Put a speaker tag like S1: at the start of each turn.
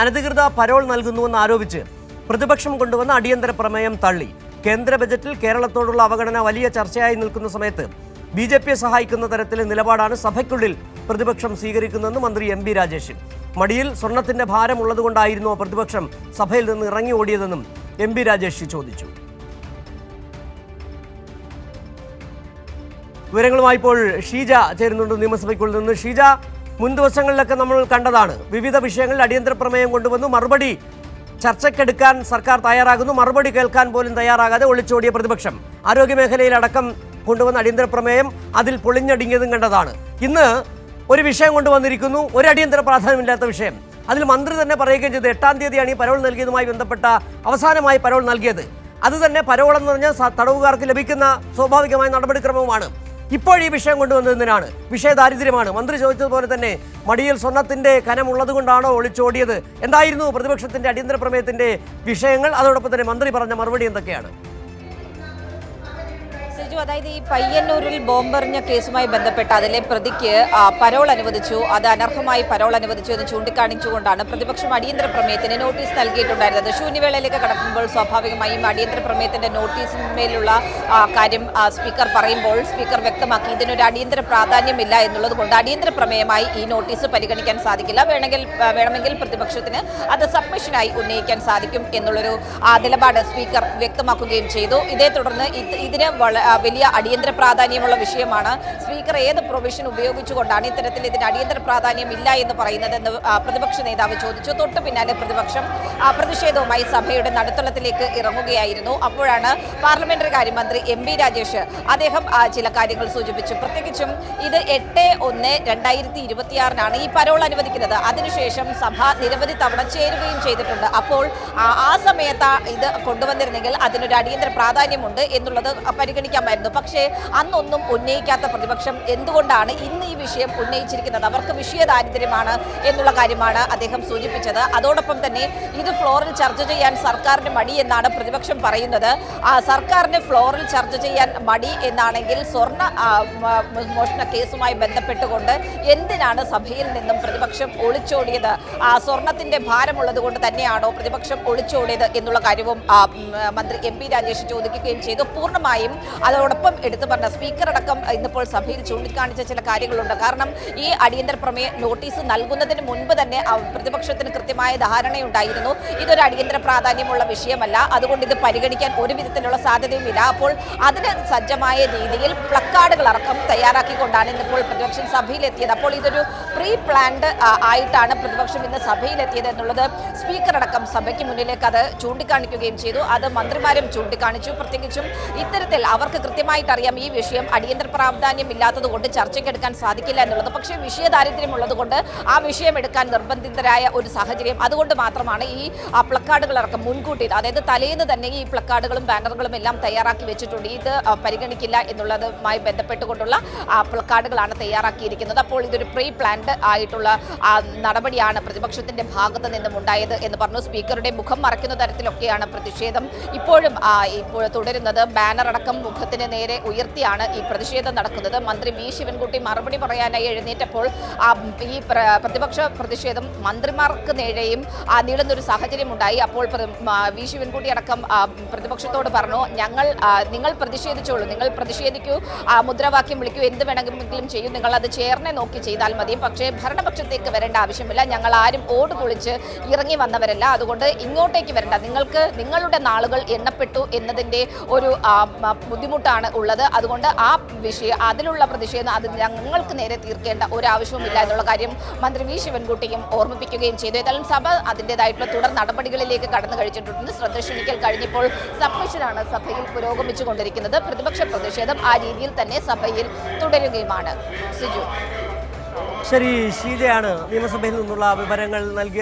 S1: അനധികൃത പരോൾ നൽകുന്നുവെന്ന് ആരോപിച്ച് പ്രതിപക്ഷം കൊണ്ടുവന്ന അടിയന്തര പ്രമേയം തള്ളി. കേന്ദ്ര ബജറ്റിൽ കേരളത്തോടുള്ള അവഗണന വലിയ ചർച്ചയായി നിൽക്കുന്ന സമയത്ത് ബി ജെ പിയെ സഹായിക്കുന്ന തരത്തിലെ നിലപാടാണ് സഭയ്ക്കുള്ളിൽ പ്രതിപക്ഷം സ്വീകരിക്കുന്നതെന്ന് മന്ത്രി എം ബി രാജേഷ്. മടിയിൽ സ്വർണത്തിന്റെ ഭാരം ഉള്ളതുകൊണ്ടായിരുന്നോ പ്രതിപക്ഷം സഭയിൽ നിന്ന് ഇറങ്ങി ഓടിയതെന്നും എം ബി രാജേഷ് ചോദിച്ചു. വിവരങ്ങളുമായി ഇപ്പോൾ ഷീജ ചേരുന്നുണ്ട് നിയമസഭയ്ക്കുള്ളിൽ നിന്ന്. ഷീജ മുൻ ദിവസങ്ങളിലൊക്കെ നമ്മൾ കണ്ടതാണ്. വിവിധ വിഷയങ്ങളിൽ അടിയന്തര പ്രമേയം കൊണ്ടുവന്നു. മറുപടി ചർച്ചയ്ക്കെടുക്കാൻ സർക്കാർ തയ്യാറാകുന്നു. മറുപടി കേൾക്കാൻ പോലും തയ്യാറാകാതെ ഒളിച്ചോടിയ പ്രതിപക്ഷം. ആരോഗ്യമേഖലയിൽ അടക്കം കൊണ്ടുവന്ന അടിയന്തര പ്രമേയം അതിൽ പൊളിഞ്ഞടിങ്ങിയതും കണ്ടതാണ്. ഇന്ന് ഒരു വിഷയം കൊണ്ടുവന്നിരിക്കുന്നു. ഒരു അടിയന്തര പ്രാധാന്യമില്ലാത്ത വിഷയം. അതിൽ മന്ത്രി തന്നെ പറയുകയും ചെയ്തു. എട്ടാം തീയതിയാണ് ഈ പരോൾ നൽകിയതുമായി ബന്ധപ്പെട്ട അവസാനമായി പരോൾ നൽകിയത്. അത് തന്നെ പരോൾ എന്ന് പറഞ്ഞാൽ തടവുകാർക്ക് ലഭിക്കുന്ന സ്വാഭാവികമായ നടപടിക്രമവുമാണ്. ഇപ്പോൾ ഈ വിഷയം കൊണ്ടുവന്നതിനാണ് വിഷയ ദാരിദ്ര്യമാണ് മന്ത്രി ചോദിച്ചതുപോലെ തന്നെ മടിയിൽ സ്വർണത്തിന്റെ കനമുള്ളത് കൊണ്ടാണോ ഒളിച്ചോടിയത്? എന്തായിരുന്നു പ്രതിപക്ഷത്തിന്റെ അടിയന്തര പ്രമേയത്തിന്റെ വിഷയങ്ങൾ? അതോടൊപ്പം തന്നെ മന്ത്രി പറഞ്ഞ മറുപടി എന്തൊക്കെയാണ്?
S2: സിജു അതായത് ഈ പയ്യന്നൂരിൽ ബോംബെറിഞ്ഞ കേസുമായി ബന്ധപ്പെട്ട് അതിലെ പ്രതിക്ക് പരോൾ അനുവദിച്ചു. അത് അനർഹമായി പരോൾ അനുവദിച്ചു എന്ന് ചൂണ്ടിക്കാണിച്ചുകൊണ്ടാണ് പ്രതിപക്ഷം അടിയന്തര പ്രമേയത്തിന് നോട്ടീസ് നൽകിയിട്ടുണ്ടായിരുന്നത്. ശൂന്യവേളയിലേക്ക് കടക്കുമ്പോൾ സ്വാഭാവികമായും അടിയന്തര പ്രമേയത്തിന്റെ നോട്ടീസിന്മേലുള്ള കാര്യം സ്പീക്കർ പറയുമ്പോൾ സ്പീക്കർ വ്യക്തമാക്കി ഇതിനൊരു അടിയന്തര പ്രാധാന്യമില്ല എന്നുള്ളത് കൊണ്ട് അടിയന്തര പ്രമേയമായി ഈ നോട്ടീസ് പരിഗണിക്കാൻ സാധിക്കില്ല. വേണമെങ്കിൽ വേണമെങ്കിൽ പ്രതിപക്ഷത്തിന് അത് സബ്മിഷനായി ഉന്നയിക്കാൻ സാധിക്കും എന്നുള്ളൊരു നിലപാട് സ്പീക്കർ വ്യക്തമാക്കുകയും ചെയ്തു. ഇതേ തുടർന്ന് ഇത് ഇതിന് വലിയ അടിയന്തര പ്രാധാന്യമുള്ള വിഷയമാണ്. സ്പീക്കർ ഏത് പ്രൊവിഷൻ ഉപയോഗിച്ചുകൊണ്ടാണ് ഇത്തരത്തിൽ ഇതിന് അടിയന്തര പ്രാധാന്യം ഇല്ല എന്ന് പറയുന്നതെന്ന് പ്രതിപക്ഷ നേതാവ് ചോദിച്ചു. തൊട്ടു പിന്നാലെ പ്രതിപക്ഷം പ്രതിഷേധവുമായി സഭയുടെ നടുത്തളത്തിലേക്ക് ഇറങ്ങുകയായിരുന്നു. അപ്പോഴാണ് പാർലമെന്ററി കാര്യമന്ത്രി എം ബി രാജേഷ് അദ്ദേഹം ചില കാര്യങ്ങൾ സൂചിപ്പിച്ചു. പ്രത്യേകിച്ചും ഇത് എട്ട് ഒന്ന് രണ്ടായിരത്തി ഇരുപത്തിയാറിനാണ് ഈ പരോൾ അനുവദിക്കുന്നത്. അതിനുശേഷം സഭ നിരവധി തവണ ചേരുകയും ചെയ്തിട്ടുണ്ട്. അപ്പോൾ ആ സമയത്ത് ഇത് കൊണ്ടുവന്നിരുന്നെങ്കിൽ അതിനൊരു അടിയന്തര പ്രാധാന്യമുണ്ട് എന്നുള്ളത് പരിഗണിക്കാമായിരുന്നു പക്ഷേ അന്നൊന്നും ഉന്നയിക്കാത്ത പ്രതിപക്ഷം എന്തുകൊണ്ടാണ് ഇന്ന് ഈ വിഷയം ഉന്നയിച്ചിരിക്കുന്നത്? അവർക്ക് വിഷയ ദാരിദ്ര്യമാണ് എന്നുള്ള കാര്യമാണ് അദ്ദേഹം സൂചിപ്പിച്ചത്. അതോടൊപ്പം തന്നെ ഇത് ഫ്ലോറിൽ ചർച്ച ചെയ്യാൻ സർക്കാരിന് മടി എന്നാണ് പ്രതിപക്ഷം പറയുന്നത്. സർക്കാരിന് ഫ്ലോറിൽ ചർച്ച ചെയ്യാൻ മടി എന്നാണെങ്കിൽ സ്വർണ മോഷണ കേസുമായി ബന്ധപ്പെട്ടുകൊണ്ട് എന്തിനാണ് സഭയിൽ നിന്നും പ്രതിപക്ഷം ഒളിച്ചോടിയത്? സ്വർണത്തിന്റെ ഭാരമുള്ളത് കൊണ്ട് തന്നെയാണോ പ്രതിപക്ഷം ഒളിച്ചോടിയത് എന്നുള്ള കാര്യവും മന്ത്രി എം പി രാജേഷ് ചോദിക്കുകയും ചെയ്തു. പൂർണമായും അതോടൊപ്പം എടുത്തു പറഞ്ഞ സ്പീക്കർ അടക്കം ഇന്നിപ്പോൾ സഭയിൽ ചൂണ്ടിക്കാണിച്ച ചില കാര്യങ്ങളുണ്ട്. കാരണം ഈ അടിയന്തര പ്രമേയ നോട്ടീസ് നൽകുന്നതിന് മുൻപ് തന്നെ പ്രതിപക്ഷത്തിന് കൃത്യമായ ധാരണയുണ്ടായിരുന്നു. ഇതൊരു അടിയന്തര പ്രാധാന്യമുള്ള വിഷയമല്ല. അതുകൊണ്ട് ഇത് പരിഗണിക്കാൻ ഒരു വിധത്തിലുള്ള സാധ്യതയുമില്ല. അപ്പോൾ അതിന് സജ്ജമായ രീതിയിൽ പ്ലക്കാർഡുകൾ അടക്കം തയ്യാറാക്കിക്കൊണ്ടാണ് ഇന്നിപ്പോൾ പ്രതിപക്ഷം സഭയിലെത്തിയത്. അപ്പോൾ ഇതൊരു പ്രീ പ്ലാൻഡ് ആയിട്ടാണ് പ്രതിപക്ഷം ഇന്ന് സഭയിലെത്തിയത് എന്നുള്ളത് സ്പീക്കർ അടക്കം സഭയ്ക്ക് മുന്നിലേക്ക് അത് ചൂണ്ടിക്കാണിക്കുകയും ചെയ്തു. അത് മന്ത്രിമാരും ചൂണ്ടിക്കാണിച്ചു. പ്രത്യേകിച്ചും ഇത്തരത്തിൽ അവർക്ക് കൃത്യമായിട്ട് അറിയാം ഈ വിഷയം അടിയന്തര പ്രാധാന്യം ഇല്ലാത്തത് കൊണ്ട് ചർച്ചയ്ക്കെടുക്കാൻ സാധിക്കില്ല എന്നുള്ളത്. പക്ഷേ വിഷയ ഉള്ളതുകൊണ്ട് കൊണ്ട് ആ വിഷയം എടുക്കാൻ നിർബന്ധിതരായ ഒരു സാഹചര്യം. അതുകൊണ്ട് മാത്രമാണ് ഈ അടക്കം മുൻകൂട്ടി അതായത് തലേന്ന് തന്നെ ഈ പ്ലക്കാർഡുകളും ബാനറുകളും എല്ലാം തയ്യാറാക്കി വെച്ചിട്ടുണ്ട്. ഇത് പരിഗണിക്കില്ല എന്നുള്ളതുമായി ബന്ധപ്പെട്ടുകൊണ്ടുള്ള ആ, പ്ലക്കാർഡുകളാണ് തയ്യാറാക്കിയിരിക്കുന്നത്. അപ്പോൾ ഇതൊരു പ്രീ പ്ലാൻഡ് ആയിട്ടുള്ള നടപടിയാണ് പ്രതിപക്ഷത്തിന്റെ ഭാഗത്ത് നിന്നും ഉണ്ടായത് എന്ന് പറഞ്ഞു. സ്പീക്കറുടെ മുഖം മറയ്ക്കുന്ന തരത്തിലൊക്കെയാണ് പ്രതിഷേധം ഇപ്പോഴും ഇപ്പോൾ തുടരുന്നത്. ബാനർ അടക്കം മുഖത്തിന് നേരെ ഉയർത്തിയാണ് ഈ പ്രതിഷേധം നടക്കുന്നത്. മന്ത്രി വി. ശിവൻകുട്ടി മറുപടി പറയാനായി എഴുന്നേറ്റപ്പോൾ ഈ പ്രതിപക്ഷ പ്രതിഷേധം മന്ത്രിമാർക്ക് നേരെയും നീളുന്നൊരു സാഹചര്യം ഉണ്ടായി അപ്പോൾ വി. ശിവൻകുട്ടി അടക്കം പ്രതിപക്ഷത്തോട് പറഞ്ഞു ഞങ്ങൾ നിങ്ങൾ പ്രതിഷേധിച്ചോളൂ നിങ്ങൾ പ്രതിഷേധിക്കൂ മുദ്രാവാക്യം വിളിക്കൂ എന്ത് വേണമെങ്കിലും ചെയ്യൂ നിങ്ങൾ അത് ചേർന്നെ നോക്കി ചെയ്താൽ മതി പക്ഷേ ഭരണപക്ഷത്തേക്ക് വരേണ്ട ആവശ്യമില്ല. ഞങ്ങൾ ആരും ഓട് പൊളിച്ച് ഇറങ്ങി വന്നവരല്ല. അതുകൊണ്ട് ഇങ്ങോട്ടേക്ക് വരേണ്ട. നിങ്ങൾക്ക് നിങ്ങളുടെ നാളുകൾ എണ്ണപ്പെട്ടു എന്നതിന്റെ ഒരു ആ, ബുദ്ധിമുട്ടാണ് ഉള്ളത്. അതുകൊണ്ട് ആ വിഷയം അതിലുള്ള പ്രതിഷേധം അത് ഞങ്ങൾക്ക് നേരെ തീർക്കേണ്ട ഒരു ആവശ്യവുമില്ല എന്നുള്ള കാര്യം മന്ത്രി വി ശിവൻകുട്ടിയും ഓർമ്മിപ്പിക്കുകയും ചെയ്തു. ഏതായാലും സഭ അതിന്റെതായിട്ടുള്ള തുടർ നടപടികളിലേക്ക് കടന്നു കഴിച്ചിട്ടുണ്ട്. ശ്രദ്ധ ക്ഷണിക്കൽ കഴിഞ്ഞപ്പോൾ സബ്മിഷനാണ് സഭയിൽ പുരോഗമിച്ചു കൊണ്ടിരിക്കുന്നത്. പ്രതിപക്ഷ പ്രതിഷേധം ആ രീതിയിൽ തന്നെ സഭയിൽ തുടരുകയുമാണ്.
S1: ശരി ഷീജയാണ് നിയമസഭയിൽ നിന്നുള്ള വിവരങ്ങൾ നൽകിയത്.